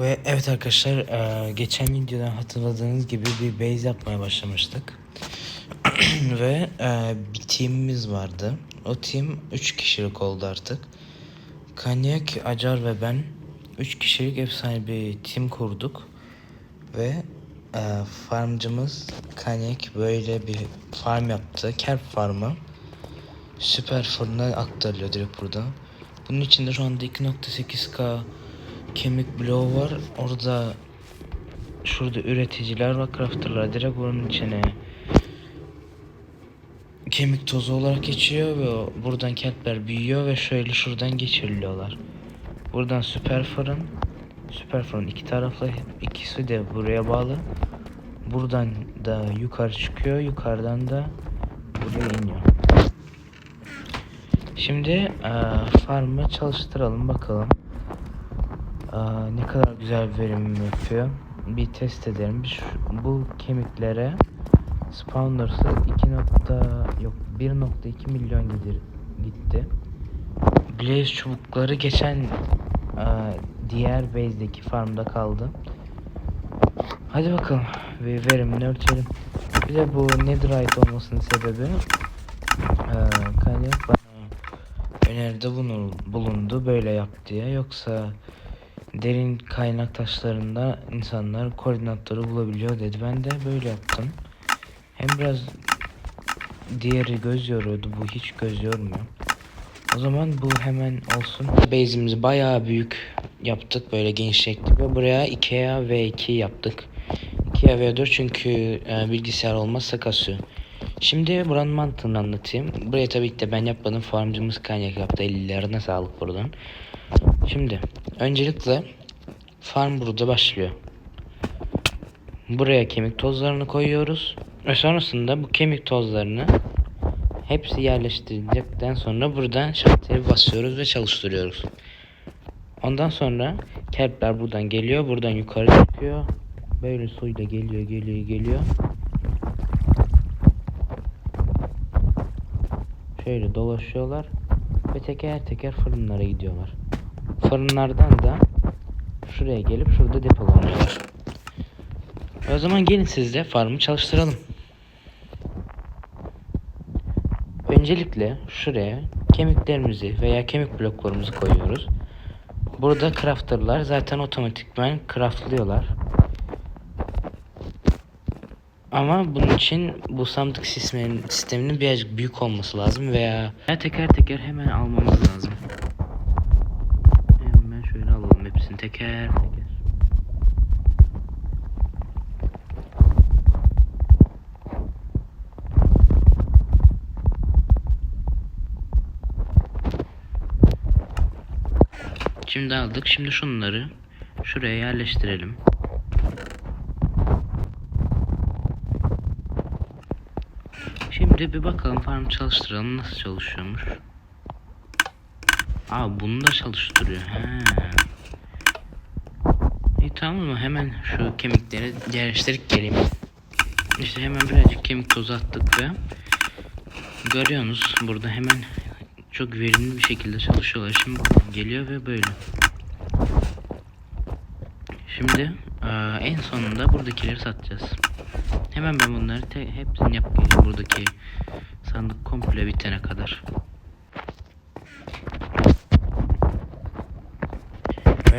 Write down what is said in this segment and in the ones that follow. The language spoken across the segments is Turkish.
Ve evet arkadaşlar eee, geçen videodan hatırladığınız gibi bir base yapmaya başlamıştık. Ve eee, bir teamimiz vardı. O team 3 kişilik oldu artık. Kanyak, Acar ve ben 3 kişilik efsane bir team kurduk. Ve eee, farmcımız Kanyak böyle bir farm yaptı. Kerp farmı. Süper fırına aktarılıyor direkt buradan. Bunun içinde şu anda 2.8k kemik bloğu var. Orada şurada üreticiler var, crafterlar direkt bunun içine kemik tozu olarak geçiyor ve buradan kelpler büyüyor ve şöyle şuradan geçiriliyorlar. Buradan süper fırın, süper fırın iki taraflı, ikisi de buraya bağlı. Buradan da yukarı çıkıyor, yukarıdan da buraya iniyor. Şimdi eee farmı çalıştıralım bakalım. Aa, ne kadar güzel verim yapıyor. Bir test edelim. Şu, bu kemiklere spawner'sı 2 nokta yok 1.2 milyon gidir, gitti. Blaze çubukları geçen aa, diğer base'deki farmda kaldı. Hadi bakalım ve verimini ölçelim. Bir de bu netherite olmasının sebebi eee kaynak bana öneride bulundu böyle yap diye. Yoksa derin kaynak taşlarında insanlar koordinatları bulabiliyor dedi. Ben de böyle yaptım. Hem biraz diğeri göz yoruyordu. Bu hiç göz yormuyor. O zaman bu hemen olsun. Base'imizi bayağı büyük yaptık. Böyle genişlettik ve buraya Ikea V2 yaptık. Ikea V4 çünkü e, bilgisayar olmazsa kasıyor. Şimdi buranın mantığını anlatayım. Buraya tabii ki de ben yapmadım. Farmcımız kaynak yaptı. Ellerine sağlık buradan. Şimdi öncelikle farm burada başlıyor. Buraya kemik tozlarını koyuyoruz. Ve sonrasında bu kemik tozlarını hepsi yerleştirdikten sonra buradan şalteri basıyoruz ve çalıştırıyoruz. Ondan sonra kelpler buradan geliyor. Buradan yukarı çıkıyor. Böyle suyla geliyor geliyor geliyor. Şöyle dolaşıyorlar. Ve teker teker fırınlara gidiyorlar. Fırınlardan da şuraya gelip şurada depolanıyorlar. O zaman gelin siz de farmı çalıştıralım. Öncelikle şuraya kemiklerimizi veya kemik bloklarımızı koyuyoruz. Burada crafterlar zaten otomatikman craftlıyorlar. Ama bunun için bu sandık sisteminin, sisteminin birazcık büyük olması lazım veya teker teker hemen almamız lazım. Teker teker. Şimdi aldık. Şimdi şunları şuraya yerleştirelim. Şimdi bir bakalım farm çalıştıralım nasıl çalışıyormuş. Aa bunu da çalıştırıyor. He. Tamam mı? Hemen şu kemikleri yerleştirip geleyim. İşte hemen birazcık kemik tozu attık ve görüyorsunuz burada hemen çok verimli bir şekilde çalışıyorlar. Şimdi geliyor ve böyle. Şimdi eee, en sonunda buradakileri satacağız. Hemen ben bunları hepsini yapıp buradaki sandık komple bitene kadar.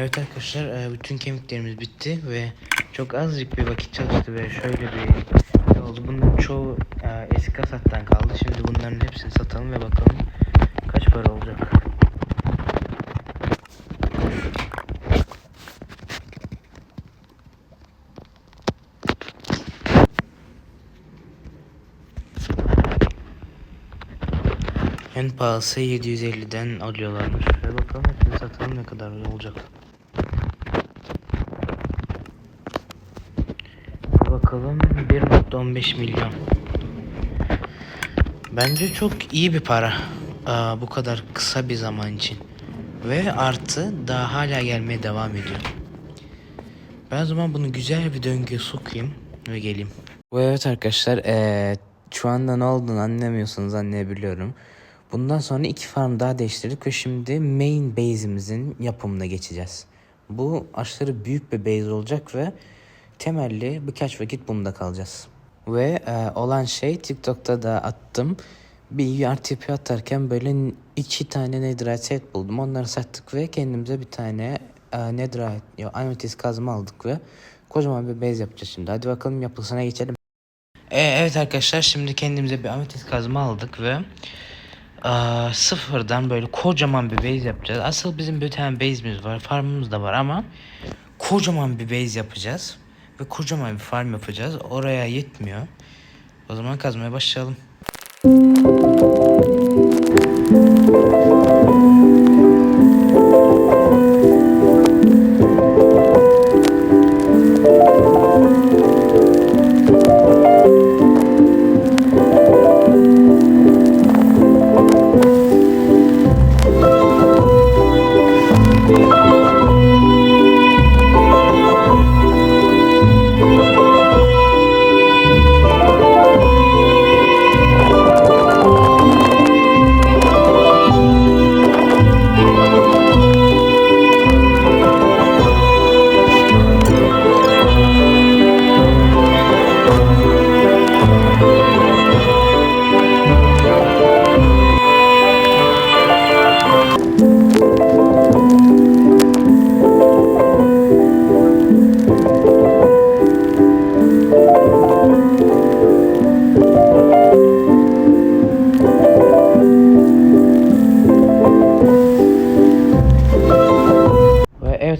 Evet arkadaşlar e, bütün kemiklerimiz bitti ve çok azıcık bir vakit çalıştı ve şöyle bir oldu. Bunların çoğu e, eski kasattan kaldı. Şimdi bunların hepsini satalım ve bakalım kaç para olacak. En pahalısı 750'den alıyorlarmış. Ve bakalım hepsini satalım ne kadar olacak. Bakalım 1.15 milyon. Bence çok iyi bir para. Aa, bu kadar kısa bir zaman için. Ve artı daha hala gelmeye devam ediyor. Ben o zaman bunu güzel bir döngüye sokayım ve geleyim. Evet arkadaşlar eee, şu anda ne olduğunu anlamıyorsanız anlayabiliyorum. Bundan sonra iki farm daha değiştirdik ve şimdi main base'imizin yapımına geçeceğiz. Bu aşırı büyük bir base olacak ve temelli birkaç vakit bunda kalacağız. Ve e, olan şey TikTok'ta da attım. Bir URTP atarken böyle iki tane netherite set buldum. Onları sattık ve kendimize bir tane e, netherite, ya ametist kazma aldık ve kocaman bir base yapacağız şimdi. Hadi bakalım yapılsına geçelim. E, evet arkadaşlar şimdi kendimize bir ametist kazma aldık ve e, sıfırdan böyle kocaman bir base yapacağız. Asıl bizim bir tane base'imiz var, farmımız da var ama kocaman bir base yapacağız ve kocaman bir farm yapacağız. Oraya yetmiyor. O zaman kazmaya başlayalım.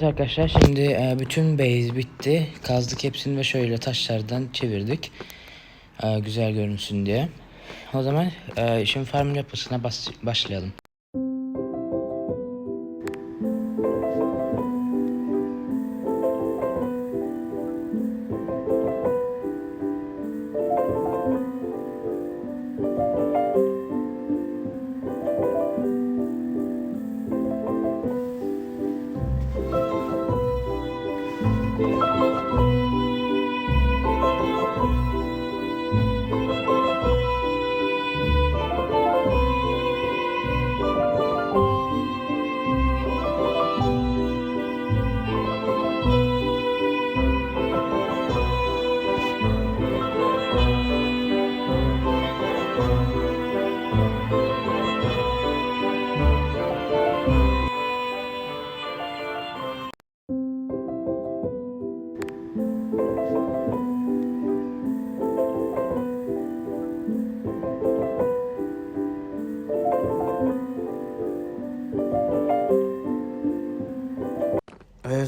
Evet arkadaşlar şimdi e, bütün base bitti. Kazdık hepsini ve şöyle taşlardan çevirdik. E, güzel görünsün diye. O zaman e, şimdi farm yapısına başlayalım.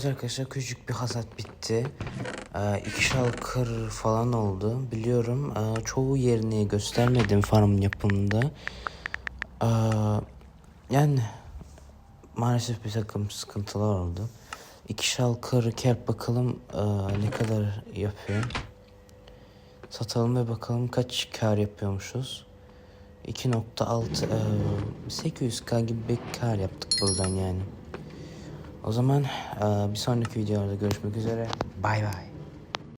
Evet arkadaşlar küçük bir hasat bitti. Ee, iki şalkır falan oldu. Biliyorum ee, çoğu yerini göstermedim farm yapımında. Ee, yani maalesef bir takım sıkıntılar oldu. İki şalkır kelp bakalım ee, ne kadar yapıyor. Satalım ve bakalım kaç kar yapıyormuşuz. 2.6 ee, 800k gibi bir kar yaptık buradan yani. O zaman bir sonraki videoda görüşmek üzere. Bay bay.